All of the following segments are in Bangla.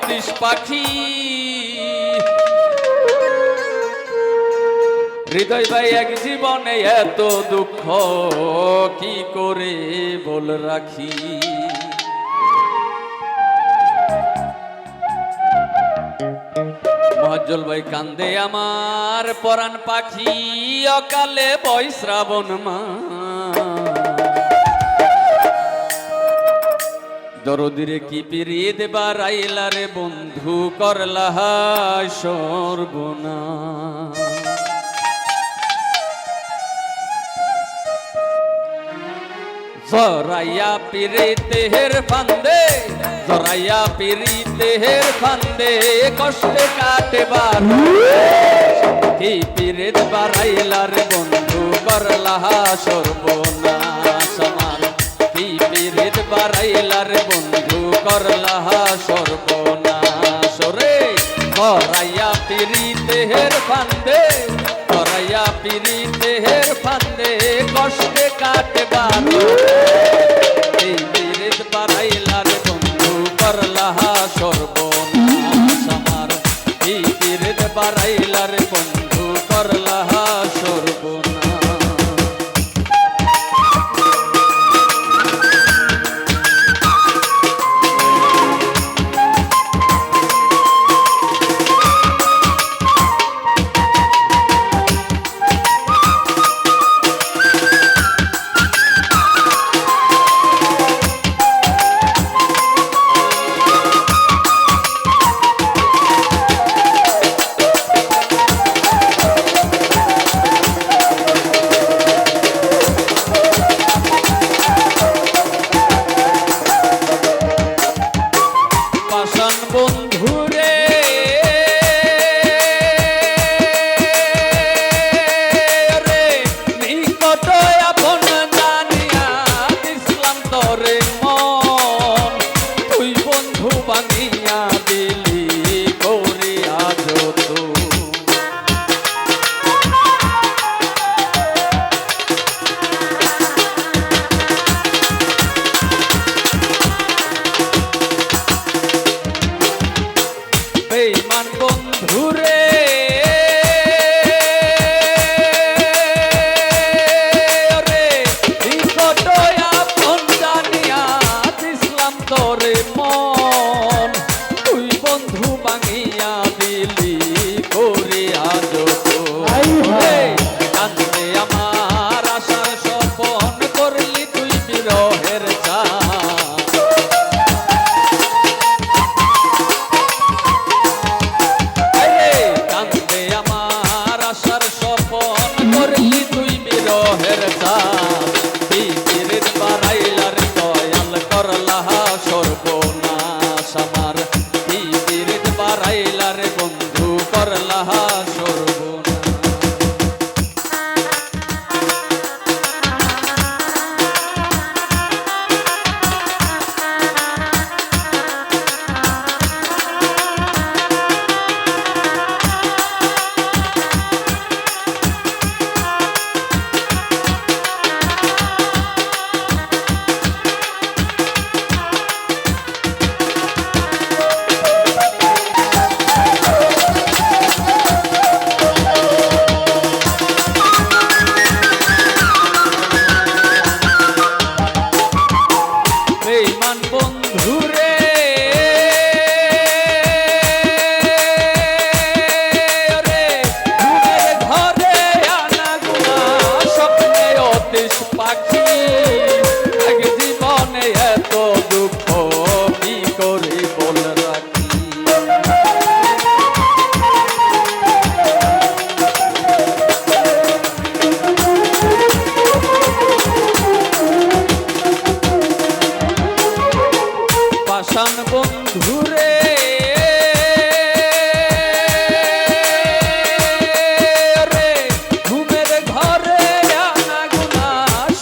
অতিশ পাখি। হৃদয় ভাই, এক জীবনে এত দুঃখ, কি করে বল রাখি? মহজ্জল ভাই কান্দে আমার পরাণ পাখি, অকালে বই শ্রাবণ মা দরদিরে কি পিরিয়ে দেবার আইলারে বন্ধু, করলা সর্বনা। জরাইয়া পিরিতে হের ফান্দে, জরাইয়া পিরিতে হের ফান্দে, কষ্টে কাটে বার। কি পিরিত বারাইলার বন্ধু, করলা সর্বনাশ আমার কি পিরিত বারাইলার বন্ধু, করলা সর্বনাশ রে। জরাইয়া পিরিতে হের ফান্দে জরাইয়া পিরিতে হের ফান্দে, কষ্টে কাটে বার বীরের বাড়াইলার বন্ধু করলাহা সর্বনাশ আমার। এই বীরের বাড়াইলার বন্ধু করলাহা সর্বনাশ করলাহা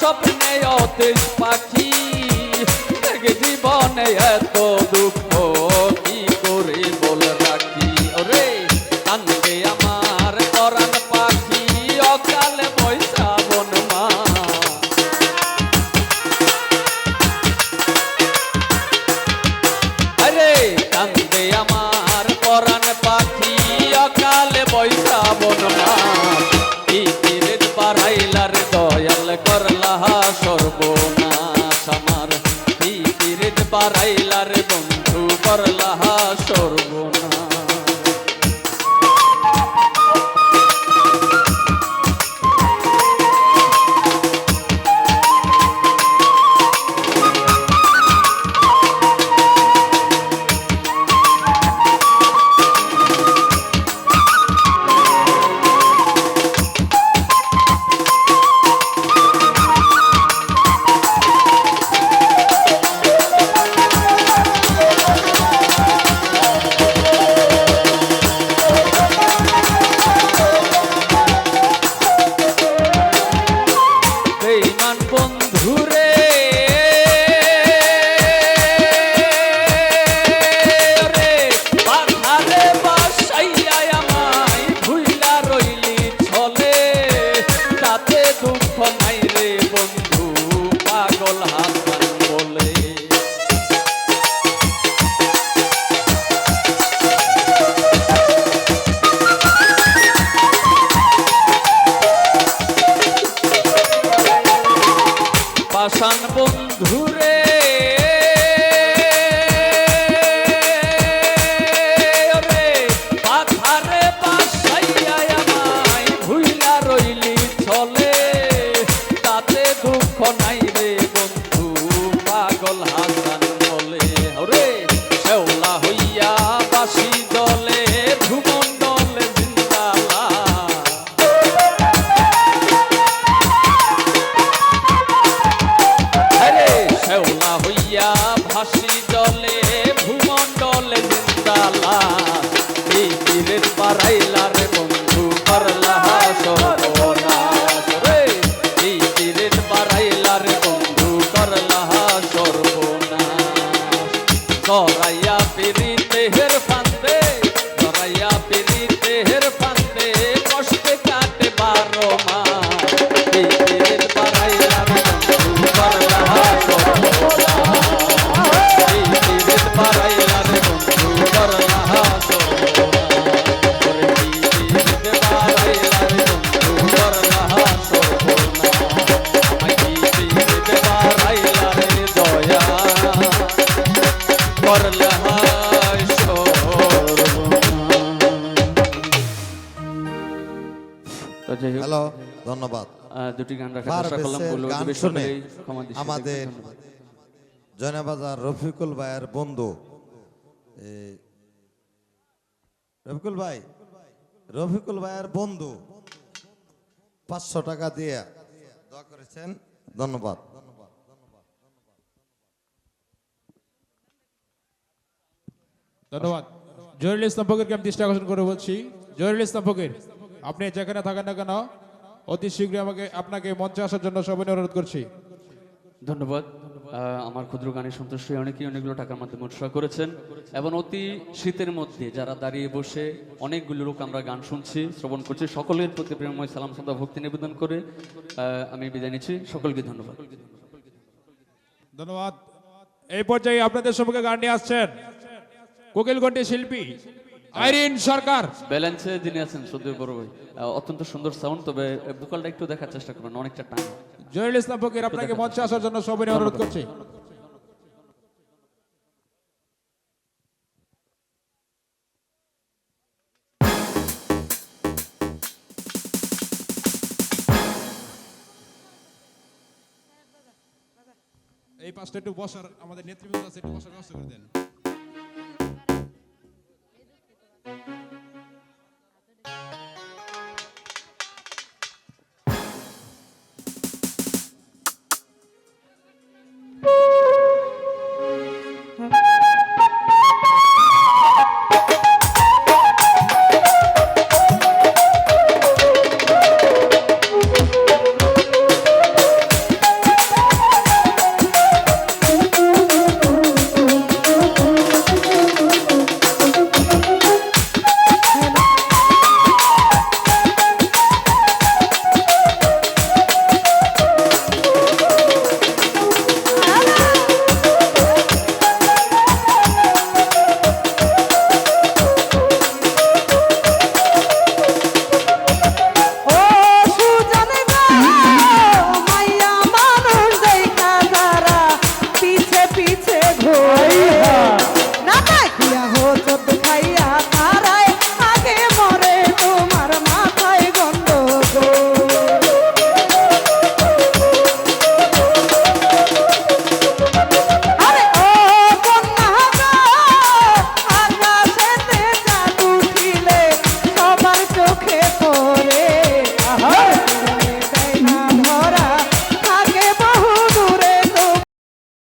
স্বপ্নে অতেশ পাখি জীবনে এত দুঃখ দুটি গান রাখার চেষ্টা করলাম গান শুনে আমাদের জয়নাবাজার রফিকুল ভাইয়ের বন্ধু। রফিকুল ভাই রফিকুল ভাইয়ের বন্ধু। পাঁচশো টাকা দিয়ে দোয়া করেছেন ধন্যবাদ। ধন্যবাদ। জহিরুল ইসলাম ফকিরকে আমি দৃষ্টি আকর্ষণ করে বলছি। জহিরুল ইসলাম ফকির আপনি যেখানে থাকেন না কেন অতি শীঘ্রই আমাকে আপনাকে মঞ্চে আসার জন্য সবাই অনুরোধ করছি। ধন্যবাদ। আমার ক্ষুদ্র গানে সন্তুষ্ট হয়ে অনেকেই অনেকগুলো টাকার মাধ্যমে উৎসাহ করেছেন এবং অতি শীতের মধ্যে যারা দাঁড়িয়ে বসে অনেকগুলো লোক আমরা গান শুনছি শ্রবণ করছি সকলের প্রতি প্রেমময় সালাম সদা ভক্তি নিবেদন করে আমি বিদায় নিচ্ছি। সকলকে ধন্যবাদ। ধন্যবাদ। এই পর্যায়ে আপনাদের সম্মুখে গান নিয়ে আসছেন কোকিলগন্ডি শিল্পী আইরিন সরকার। ব্যালেন্সে যিনি আছেন সদ্য বড় ভাই অত্যন্ত সুন্দর সাউন্ড তবে ভোকালটা একটু দেখার চেষ্টা করবেন অনেকটা টান। জহিরুল ইসলাম ফকির আপনাকে মঞ্চে আসার জন্য সবাই অনুরোধ করছি। এই পাশটা একটু বসার আমাদের নেতৃবৃন্দ আছে একটু বসার ব্যবস্থা করে দেন।